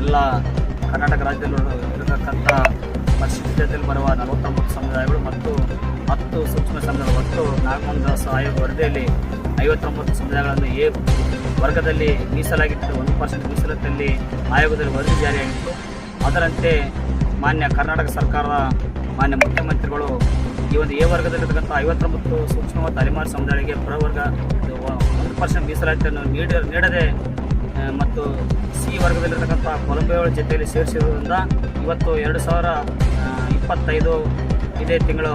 ಎಲ್ಲ ಕರ್ನಾಟಕ ರಾಜ್ಯದಲ್ಲಿ ಇರತಕ್ಕಂಥ ಪರಿಶಿಷ್ಟ ಬರುವ ನಲವತ್ತೊಂಬತ್ತು ಸಮುದಾಯಗಳು ಮತ್ತು ಹತ್ತು ಸೂಕ್ಷ್ಮ ಸಮುದಾಯ ಒಟ್ಟು ನಾಗಮೋಹನ್ ದಾಸ್ ಆಯೋಗ ವರದಿಯಲ್ಲಿ ಐವತ್ತೊಂಬತ್ತು ಸಮುದಾಯಗಳನ್ನು ಎ ವರ್ಗದಲ್ಲಿ ಮೀಸಲಾಗಿತ್ತು. ಒಂದು ಪರ್ಸೆಂಟ್ ಮೀಸಲಾತಿಯಲ್ಲಿ ಆಯೋಗದಲ್ಲಿ ವರದಿ ಜಾರಿಯಾಗಿತ್ತು. ಅದರಂತೆ ಮಾನ್ಯ ಕರ್ನಾಟಕ ಸರ್ಕಾರದ ಮಾನ್ಯ ಮುಖ್ಯಮಂತ್ರಿಗಳು ಒಂದು ಎ ವರ್ಗದಲ್ಲಿರ್ತಕ್ಕಂಥ ಐವತ್ತೊಂಬತ್ತು ಸೂಕ್ಷ್ಮ ತಲೆಮಾರು ಸಮುದಾಯಗಳಿಗೆ ಪ್ರವರ್ಗ ಒಂದು ಪರ್ಸೆಂಟ್ ಮೀಸಲಾತಿಯನ್ನು ನೀಡ ನೀಡದೆ ಮತ್ತು ಸಿ ವರ್ಗದಲ್ಲಿರ್ತಕ್ಕಂಥ ಕೊಲಂಬಿಯಾಗಳ ಜೊತೆಯಲ್ಲಿ ಸೇರಿಸಿರುವುದರಿಂದ ಇವತ್ತು ಎರಡು ಸಾವಿರ ಇಪ್ಪತ್ತೈದು ಇದೇ ತಿಂಗಳು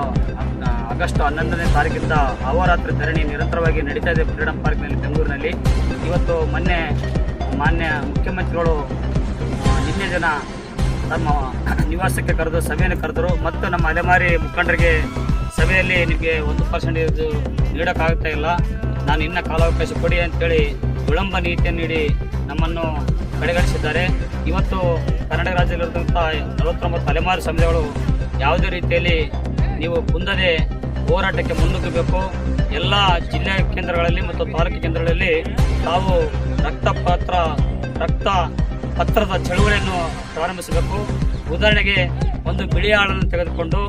ಆಗಸ್ಟ್ ಹನ್ನೊಂದನೇ ತಾರೀಕಿಂದ ಅಹೋರಾತ್ರಿ ಧರಣಿ ನಿರಂತರವಾಗಿ ನಡೀತಾ ಇದೆ ಫ್ರೀಡಂ ಪಾರ್ಕ್ನಲ್ಲಿ ಬೆಂಗಳೂರಿನಲ್ಲಿ. ಇವತ್ತು ಮೊನ್ನೆ ಮಾನ್ಯ ಮುಖ್ಯಮಂತ್ರಿಗಳು ನಿನ್ನೆ ದಿನ ತಮ್ಮ ನಿವಾಸಕ್ಕೆ ಕರೆದು ಸಭೆಯನ್ನು ಕರೆದರು. ಮತ್ತು ನಮ್ಮ ಅಲೆಮಾರಿ ಮುಖಂಡರಿಗೆ ಸಭೆಯಲ್ಲಿ ನಿಮಗೆ ಒಂದು ಪರ್ಸೆಂಟ್ ಇದು ನೀಡೋಕ್ಕಾಗ್ತಾ ಇಲ್ಲ. ನಾನು ಇನ್ನ ಕಾಲಾವಕಾಶ ಕೊಡಿ ಅಂತೇಳಿ ವಿಳಂಬ ನೀತಿಯನ್ನು ನೀಡಿ ನಮ್ಮನ್ನು ಕಡೆಗಣಿಸಿದ್ದಾರೆ. ಇವತ್ತು ಕರ್ನಾಟಕ ರಾಜ್ಯದಲ್ಲಿರ್ತಕ್ಕಂಥ ನಲವತ್ತೊಂಬತ್ತು ತಲೆಮಾರು ಸಮಿತಿಗಳು ಯಾವುದೇ ರೀತಿಯಲ್ಲಿ ನೀವು ಕುಂದದೆ ಹೋರಾಟಕ್ಕೆ ಮುನ್ನುಗ್ಗಬೇಕು ಎಲ್ಲ ಜಿಲ್ಲಾ ಕೇಂದ್ರಗಳಲ್ಲಿ ಮತ್ತು ತಾಲೂಕು ಕೇಂದ್ರಗಳಲ್ಲಿ ತಾವು ರಕ್ತ ಪಾತ್ರ ರಕ್ತ ಪತ್ರದ ಚಳುವಳಿಯನ್ನು ಪ್ರಾರಂಭಿಸಬೇಕು. ಉದಾಹರಣೆಗೆ ಒಂದು ಬಿಳಿ ಆಳನ್ನು ತೆಗೆದುಕೊಂಡು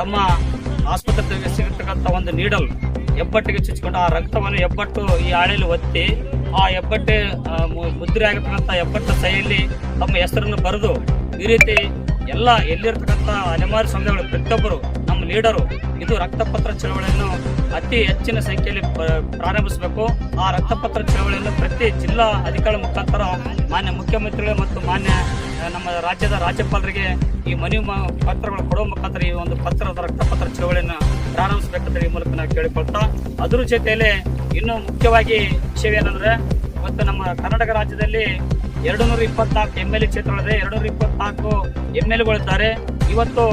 ತಮ್ಮ ಆಸ್ಪತ್ರೆಗೆ ಸಿಗತಕ್ಕಂಥ ಒಂದು ನೀಡಲ್ ಹೆಬ್ಬಟ್ಟಿಗೆ ಚುಚ್ಚಿಕೊಂಡು ಆ ರಕ್ತವನ್ನು ಹೆಬ್ಬಟ್ಟು ಈ ಹಾಳೆಯಲ್ಲಿ ಒತ್ತಿ ಆ ಹೆಬ್ಬಟ್ಟೆ ಮುದ್ರೆ ಆಗಿರ್ತಕ್ಕಂಥ ಹೆಬ್ಬಟ್ಟ ಸಹಿಯಲ್ಲಿ ತಮ್ಮ ಹೆಸರನ್ನು ಬರೆದು ಈ ರೀತಿ ಎಲ್ಲ ಎಲ್ಲಿರ್ತಕ್ಕಂಥ ಅಲೆಮಾರಿ ಸಮುದಾಯಗಳು ಪ್ರತಿಯೊಬ್ಬರು ನಮ್ಮ ಲೀಡರು ಇದು ರಕ್ತಪತ್ರ ಚಳವಳಿಯನ್ನು ಅತಿ ಹೆಚ್ಚಿನ ಸಂಖ್ಯೆಯಲ್ಲಿ ಪ್ರಾರಂಭಿಸಬೇಕು. ಆ ರಕ್ತಪತ್ರ ಚಳವಳಿಯನ್ನು ಪ್ರತಿ ಜಿಲ್ಲಾ ಅಧಿಕಾರಿ ಮುಖಾಂತರ ಮಾನ್ಯ ಮುಖ್ಯಮಂತ್ರಿಗಳು ಮತ್ತು ಮಾನ್ಯ ನಮ್ಮ ರಾಜ್ಯದ ರಾಜ್ಯಪಾಲರಿಗೆ ಈ ಮನವಿ ಪತ್ರಗಳು ಕೊಡುವ ಮುಖಾಂತರ ಈ ಒಂದು ಪತ್ರದ ರಕ್ತಪತ್ರ ಚಳವಳಿಯನ್ನು ಪ್ರಾರಂಭಿಸಬೇಕಂತ ಈ ಮೂಲಕ ನಾವು ಕೇಳಿಕೊಳ್ತಾ, ಅದ್ರ ಜೊತೆಯಲ್ಲಿ ಇನ್ನೂ ಮುಖ್ಯವಾಗಿ ವಿಷಯವೇನೆಂದ್ರೆ ಮತ್ತು ನಮ್ಮ ಕರ್ನಾಟಕ ರಾಜ್ಯದಲ್ಲಿ ಎರಡು ನೂರ ಇಪ್ಪತ್ನಾಲ್ಕು ಎಂ ಎಲ್ ಎ ಕ್ಷೇತ್ರಗಳಿದೆ ಎರಡು ನೂರ ಇಪ್ಪತ್ನಾಲ್ಕು ಎಂ ಎಲ್ ಎಗಳಿದ್ದಾರೆ ಇವತ್ತು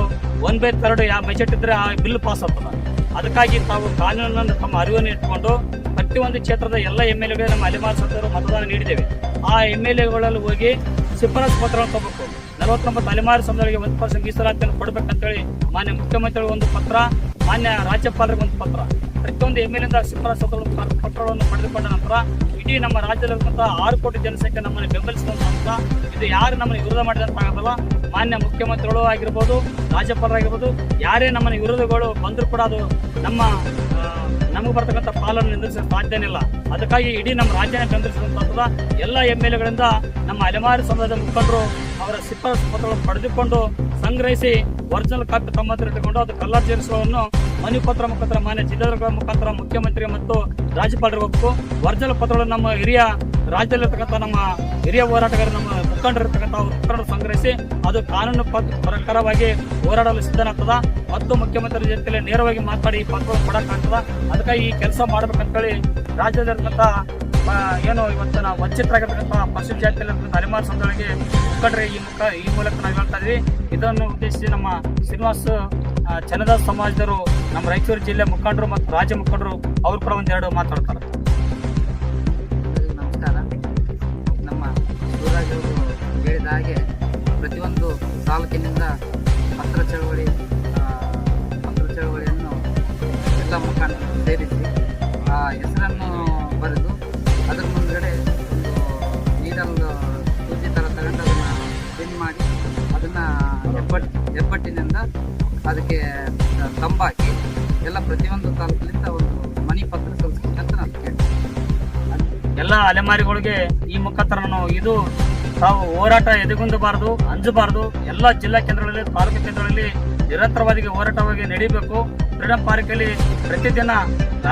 ಒನ್ ಬೈ ತರ್ಡ್ ಯಾವ ಬಜೆಟ್ ಇದ್ರೆ ಆ ಬಿಲ್ ಪಾಸ್ ಆಗ್ತದೆ. ಅದಕ್ಕಾಗಿ ತಾವು ಕಾನೂನನ್ನು ತಮ್ಮ ಅರಿವನ್ನು ಇಟ್ಕೊಂಡು ಪ್ರತಿಯೊಂದು ಕ್ಷೇತ್ರದ ಎಲ್ಲ ಎಂ ಎಲ್ ಎಗಳಿಗೆ ನಮ್ಮ ಅಲೆಮಾರ್ ಸದಸ್ಯರು ಮತದಾನ ನೀಡಿದ್ದೇವೆ. ಆ ಎಂ ಎಲ್ ಎಗಳಲ್ಲಿ ಹೋಗಿ ಶಿಫಾರಸ್ ಪತ್ರವನ್ನು ತಗೋಬೇಕು ನಲವತ್ತೊಂಬತ್ತು ಅಲೆಮಾರಿ ಸಮುದಾಯಕ್ಕೆ ಒಂದು ಪರ್ಸೆಂಟ್ ಮೀಸಲಾತಿಯನ್ನು ಕೊಡಬೇಕಂತೇಳಿ ಮಾನ್ಯ ಮುಖ್ಯಮಂತ್ರಿಗಳು ಒಂದು ಪತ್ರ, ಮಾನ್ಯ ರಾಜ್ಯಪಾಲರಿಗೆ ಒಂದು ಪತ್ರ. ಪ್ರತಿಯೊಂದು ಎಂ ಎಲ್ ಶಿಫಾರಸು ಪತ್ರಗಳನ್ನು- ಪಡೆದುಕೊಂಡ ನಂತರ ಇಡೀ ನಮ್ಮ ರಾಜ್ಯದಲ್ಲಿರುವಂತಹ ಆರು ಕೋಟಿ ಜನಸಂಖ್ಯೆ ನಮ್ಮನ್ನು ಬೆಂಬಲಿಸಿದಂತ ಅಂತ ಇದು ಯಾರು ನಮ್ಮನ್ನು ವಿರೋಧ ಮಾಡಿದಂತ ಮಾನ್ಯ ಮುಖ್ಯಮಂತ್ರಿಗಳು ಆಗಿರ್ಬೋದು, ರಾಜ್ಯಪಾಲರಾಗಿರ್ಬೋದು, ಯಾರೇ ನಮ್ಮನ್ನು ವಿರೋಧಗಳು ಬಂದರೂ ಕೂಡ ಅದು ನಮ್ಮ ನಮಗೆ ಬರ್ತಕ್ಕಂಥ ಪಾಲನ್ನು ನಿಂದಿಸಲು ಸಾಧ್ಯನೇ ಇಲ್ಲ ಅದಕ್ಕಾಗಿ ಇಡೀ ನಮ್ಮ ರಾಜ್ಯನ ಬೆಂಬಲಿಸಿದಂತ ಎಲ್ಲ ಎಂ ಎಲ್ ಎಗಳಿಂದ ನಮ್ಮ ಅಲೆಮಾರಿ ಸಮಾಜದ ಮುಖಂಡರು ಅವರ ಶಿಫಾರಸು ಪತ್ರಗಳನ್ನು ಪಡೆದುಕೊಂಡು ಸಂಗ್ರಹಿಸಿ ಒರಿಜಿನಲ್ ಕಾಪಿ ತಮ್ಮ ಹತ್ರ ಇಟ್ಟುಕೊಂಡು ಅದು ಕಲ್ಲರ್ ಸೇರಿಸುವನ್ನು ಮನವಿ ಪತ್ರ ಮುಖಾಂತರ, ಮಾನ್ಯ ಜಿಲ್ಲಾಧಿಕಾರಿಗಳ ಮುಖಾಂತರ, ಮುಖ್ಯಮಂತ್ರಿ ಮತ್ತು ರಾಜ್ಯಪಾಲರಿಗೆ ಹೋಗಬೇಕು ಒರಿಜಿನಲ್ ಪತ್ರಗಳು ನಮ್ಮ ಹಿರಿಯ ರಾಜ್ಯದಲ್ಲಿರ್ತಕ್ಕಂಥ ನಮ್ಮ ಹಿರಿಯ ಹೋರಾಟಗಾರ ನಮ್ಮ ಮುಖಂಡರಿರ್ತಕ್ಕಂಥ ಮುಖಂಡರು ಸಂಗ್ರಹಿಸಿ ಅದು ಕಾನೂನು ಪ್ರಕಾರವಾಗಿ ಹೋರಾಡಲು ಸಿದ್ಧನಾಗ್ತದ. ಮತ್ತು ಮುಖ್ಯಮಂತ್ರಿ ಜೊತೆಗೆ ನೇರವಾಗಿ ಮಾತಾಡಿ ಈ ಪತ್ರವನ್ನು ಕೊಡಕ್ಕಾಗ್ತದ. ಅದಕ್ಕಾಗಿ ಈ ಕೆಲಸ ಮಾಡ್ಬೇಕಂತೇಳಿ ರಾಜ್ಯದಲ್ಲಿರ್ತಕ್ಕಂಥ ಏನು ಇವತ್ತು ನಾವು ವಂಚಿತರಾಗಿರ್ತಕ್ಕಂಥ ಪಶು ಜಾತಿಯಲ್ಲಿರ್ತಕ್ಕಂಥ ಹರಿಮಾರು ಸಂಘಗಳಿಗೆ ಮುಖಂಡರು ಈ ಮುಖ, ಈ ಮೂಲಕ ನಾವು ಹೇಳ್ತಾ ಇದ್ವಿ. ಇದನ್ನು ಉದ್ದೇಶಿಸಿ ನಮ್ಮ ಶ್ರೀನಿವಾಸ ಜನದಾಸ್ ಸಮಾಜದವರು ನಮ್ಮ ರಾಯಚೂರು ಜಿಲ್ಲೆ ಮುಖಂಡರು ಮತ್ತು ರಾಜ್ಯ ಮುಖಂಡರು ಅವ್ರು ಕೂಡ ಒಂದೆರಡು ಮಾತಾಡ್ತಾರೆ. ತಾಲೂಕಿನಿಂದ ಪತ್ರ ಚಳವಳಿ ಪತ್ರ ಚಳವಳಿಯನ್ನು ಎಲ್ಲ ಮುಖಂಡರು ಸೇರಿಸಿ, ಆ ಹೆಸರನ್ನು ಬರೆದು ಅದರ ಮುಂದ್ಗಡೆ ಒಂದು ನೀರಲ್ಲಿ ಸೂಜಿ ಥರ ತಗೊಂಡು ಅದನ್ನು ಪಿನ್ ಮಾಡಿ ಅದನ್ನು ಹೆಬ್ಬಟ್, ಹೆಬ್ಬಟ್ಟಿನಿಂದ ಅದಕ್ಕೆ ತಂಬಾಕಿ ಎಲ್ಲ ಪ್ರತಿಯೊಂದು ತಾಲೂಕಿನಿಂದ ಒಂದು ಮನಿ ಪತ್ರ ಸಲ್ಲಿಸ್ಬೇಕಂತ ನಾನು ಕೇಳ್ತೀನಿ. ಎಲ್ಲ ಅಲೆಮಾರಿಗಳಿಗೆ ಈ ಮುಖಾಂತರ ನಾನು ಇದು ತಾವು ಹೋರಾಟ ಎದೆಗುಂದಬಾರದು, ಅಂಜಬಾರದು, ಎಲ್ಲ ಜಿಲ್ಲಾ ಕೇಂದ್ರಗಳಲ್ಲಿ, ತಾಲೂಕು ಕೇಂದ್ರಗಳಲ್ಲಿ ನಿರಂತರವಾಗಿ ಹೋರಾಟವಾಗಿ ನಡೀಬೇಕು. ಫ್ರೀಡಂ ಪಾರ್ಕಲ್ಲಿ ಪ್ರತಿದಿನ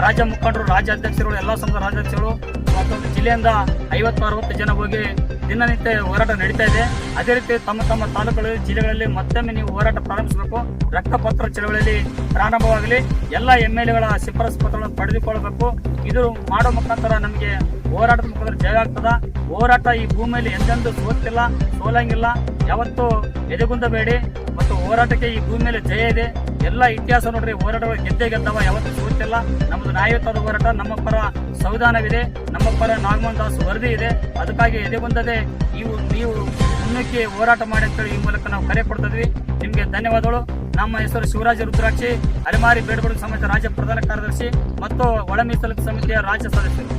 ರಾಜ್ಯ ಮುಖಂಡರು ರಾಜ್ಯ ಅಧ್ಯಕ್ಷರು ಎಲ್ಲ ಸಂಘದ ರಾಜ್ಯಾಧ್ಯಕ್ಷರು ಮತ್ತೊಂದು ಜಿಲ್ಲೆಯಿಂದ ಐವತ್ತು ಅರವತ್ತು ಜನ ಹೋಗಿ ದಿನನಿತ್ಯ ಹೋರಾಟ ನಡೀತಾ ಇದೆ. ಅದೇ ರೀತಿ ತಮ್ಮ ತಮ್ಮ ತಾಲೂಕುಗಳಲ್ಲಿ, ಜಿಲ್ಲೆಗಳಲ್ಲಿ ಮತ್ತೊಮ್ಮೆ ನೀವು ಹೋರಾಟ ಪ್ರಾರಂಭಿಸಬೇಕು. ರಕ್ತಪತ್ರ ಚಳವಳಿಯಲ್ಲಿ ಪ್ರಾರಂಭವಾಗಲಿ. ಎಲ್ಲ ಎಂ ಎಲ್ ಎಗಳ ಶಿಫಾರಸು ಪತ್ರಗಳನ್ನು ಪಡೆದುಕೊಳ್ಳಬೇಕು. ಇದು ಮಾಡೋ ಮುಖಾಂತರ ನಮಗೆ ಹೋರಾಟದ ಮುಖಾಂತರ ಜಯ ಆಗ್ತದ. ಹೋರಾಟ ಈ ಭೂಮಿಯಲ್ಲಿ ಎಂದೆಂದೂ ಸೋತಿಲ್ಲ, ಸೋಲಂಗಿಲ್ಲ. ಯಾವತ್ತೂ ಎದೆಗುಂದಬೇಡಿ. ಮತ್ತು ಹೋರಾಟಕ್ಕೆ ಈ ಭೂಮಿಯಲ್ಲಿ ಜಯ ಇದೆ. ಎಲ್ಲ ಇತಿಹಾಸ ನೋಡ್ರಿ ಹೋರಾಟಗಳು ಗೆದ್ದೆ ಗೆದ್ದವ, ಯಾವತ್ತೂ ಸೋತಿಲ್ಲ. ನಮ್ಮದು ನ್ಯಾಯಯುತವಾದ ಹೋರಾಟ, ನಮ್ಮ ಪರ ಸಂವಿಧಾನವಿದೆ, ನಮ್ಮ ಪರ ನಾಗಮೋಹನ್ ದಾಸ್ ವರದಿ ಇದೆ. ಅದಕ್ಕಾಗಿ ಎದೆಗುಂದದೆ ನೀವು ನೀವು ಮುನ್ನಕ್ಕೆ ಹೋರಾಟ ಮಾಡಿ ಅಂತೇಳಿ ಈ ಮೂಲಕ ನಾವು ಕರೆ ಕೊಡ್ತಿದ್ವಿ ನಿಮಗೆ ಧನ್ಯವಾದಗಳು. ನಮ್ಮ ಹೆಸರು ಶಿವರಾಜ ರುದ್ರಾಕ್ಷಿ ಅಲೆಮಾರಿ ಬೇಡಬಡ ಸಮಿತಿ ರಾಜ್ಯ ಪ್ರಧಾನ ಕಾರ್ಯದರ್ಶಿ ಮತ್ತು ಒಳ ಮೀಸಲು ಸಮಿತಿಯ ರಾಜ್ಯ ಸದಸ್ಯರು.